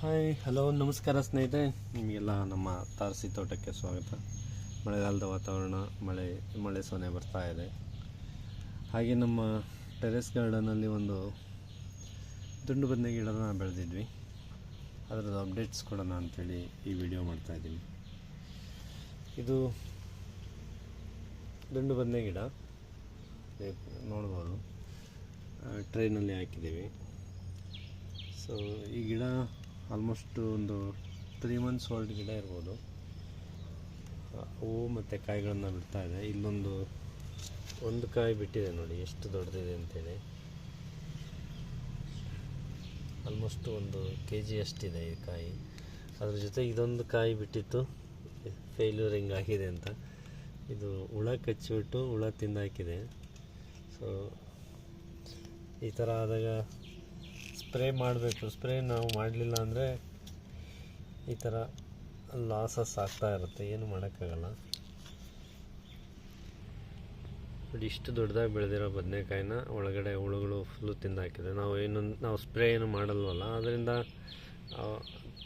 Hi hello ನಮಸ್ಕಾರ ಸ್ನೇಹಿತರೆ. ನಿಮಗೆಲ್ಲ ನಮ್ಮ ತಾರಸಿ ತೋಟಕ್ಕೆ ಸ್ವಾಗತ. ಮಳೆಗಾಲದ ವಾತಾವರಣ, ಮಳೆ ಮಳೆ ಸೊನೆ ಬರ್ತಾ ಇದೆ. ಹಾಗೆ ನಮ್ಮ ಟೆರೆಸ್ ಗಾರ್ಡನಲ್ಲಿ ಒಂದು ದುಂಡು ಬದನೆ ಗಿಡನ ಬೆಳೆದಿದ್ವಿ. ಅದರದ್ದು ಅಪ್ಡೇಟ್ಸ್ ಕೊಡೋಣ ಅಂಥೇಳಿ ಈ ವಿಡಿಯೋ ಮಾಡ್ತಾಯಿದ್ದೀನಿ ಇದು ದುಂಡು ಬದನೆ ಗಿಡ. ನೋಡ್ಬೋದು. ಟ್ರೈನಲ್ಲಿ ಹಾಕಿದ್ದೀವಿ. ಸೊ ಈ ಗಿಡ ಆಲ್ಮೋಸ್ಟ್ ಒಂದು ತ್ರೀ ಮಂತ್ಸ್ ಓಲ್ಡ್ ಗಿಡ ಇರ್ಬೋದು. ಹೂವು ಮತ್ತು ಕಾಯಿಗಳನ್ನು ಬಿಡ್ತಾ ಇದೆ. ಇಲ್ಲೊಂದು ಒಂದು ಕಾಯಿ ಬಿಟ್ಟಿದೆ ನೋಡಿ, ಎಷ್ಟು ದೊಡ್ಡದಿದೆ ಅಂತೇಳಿ. ಆಲ್ಮೋಸ್ಟ್ ಒಂದು ಕೆ ಜಿ ಅಷ್ಟಿದೆ ಈ ಕಾಯಿ. ಅದ್ರ ಜೊತೆ ಇದೊಂದು ಕಾಯಿ ಬಿಟ್ಟಿತ್ತು. ಫೇಲ್ಯೂರ್ ಹಿಂಗಾಗಿದೆ ಅಂತ. ಇದು ಹುಳ ಕಚ್ಚಿಬಿಟ್ಟು ಹುಳ ತಿಂದಾಕಿದೆ. ಸೊ ಈ ಥರ ಆದಾಗ ಸ್ಪ್ರೇ ಮಾಡಬೇಕು. ಸ್ಪ್ರೇ ನಾವು ಮಾಡಲಿಲ್ಲ ಅಂದರೆ ಈ ಥರ ಲಾಸಸ್ ಆಗ್ತಾ ಇರುತ್ತೆ. ಏನು ಮಾಡೋಕ್ಕಾಗಲ್ಲ. ನೋಡಿ, ಇಷ್ಟು ದೊಡ್ಡದಾಗಿ ಬೆಳೆದಿರೋ ಬದನೆಕಾಯಿನ ಒಳಗಡೆ ಹುಳುಗಳು ಫುಲ್ಲು ತಿಂದಾಕಿದೆ. ನಾವು ಏನು, ನಾವು ಸ್ಪ್ರೇ ಏನು ಮಾಡಲ್ವಲ್ಲ, ಅದರಿಂದ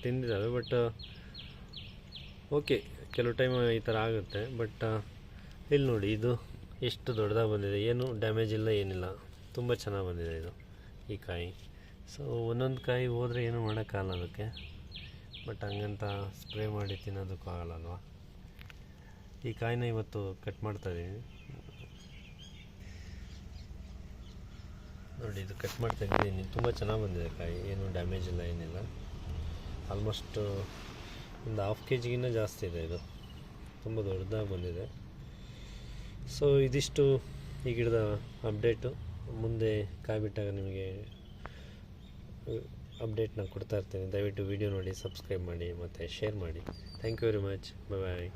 ತಿಂದಿದ್ದಾವೆ. ಬಟ್ ಓಕೆ ಕೆಲವು ಟೈಮ್ ಈ ಥರ ಆಗುತ್ತೆ. ಬಟ್ ಇಲ್ಲಿ ನೋಡಿ, ಇದು ಎಷ್ಟು ದೊಡ್ಡದಾಗಿ ಬಂದಿದೆ. ಏನು ಡ್ಯಾಮೇಜ್ ಇಲ್ಲ, ಏನಿಲ್ಲ. ತುಂಬ ಚೆನ್ನಾಗಿ ಬಂದಿದೆ ಇದು, ಈ ಕಾಯಿ. ಸೊ ಒಂದೊಂದು ಕಾಯಿ ಹೋದರೆ ಏನೂ ಮಾಡೋಕ್ಕಾಗಲ್ಲ ಅದಕ್ಕೆ. ಬಟ್ ಹಂಗಂತ ಸ್ಪ್ರೇ ಮಾಡಿ ತಿನ್ನೋದಕ್ಕೂ ಆಗಲ್ಲ ಅಲ್ವಾ ಈ ಕಾಯಿನ ಇವತ್ತು ಕಟ್ ಮಾಡ್ತಾ ಇದ್ದೀನಿ ನೋಡಿ, ಇದು ಕಟ್ ಮಾಡ್ತಾ ಇದ್ದೀನಿ ತುಂಬ ಚೆನ್ನಾಗಿ ಬಂದಿದೆ ಕಾಯಿ. ಏನು ಡ್ಯಾಮೇಜ್ ಇಲ್ಲ, ಏನಿಲ್ಲ. ಆಲ್ಮೋಸ್ಟ್ ಒಂದು ಹಾಫ್ ಕೆ ಜಿಗಿನ್ನ ಜಾಸ್ತಿ ಇದೆ ಇದು. ತುಂಬ ದೊಡ್ಡದಾಗಿ ಬಂದಿದೆ. ಸೊ ಇದಿಷ್ಟು ಈ ಗಿಡದ ಅಪ್ಡೇಟು ಮುಂದೆ ಕಾಯಿ ಬಿಟ್ಟಾಗ ನಿಮಗೆ ಅಪ್ಡೇಟ್ನ ಕೊಡ್ತಾ ಇರ್ತೇನೆ. ದಯವಿಟ್ಟು ವಿಡಿಯೋ ನೋಡಿ, ಸಬ್ಸ್ಕ್ರೈಬ್ ಮಾಡಿ, ಮತ್ತು ಶೇರ್ ಮಾಡಿ. Thank you very much bye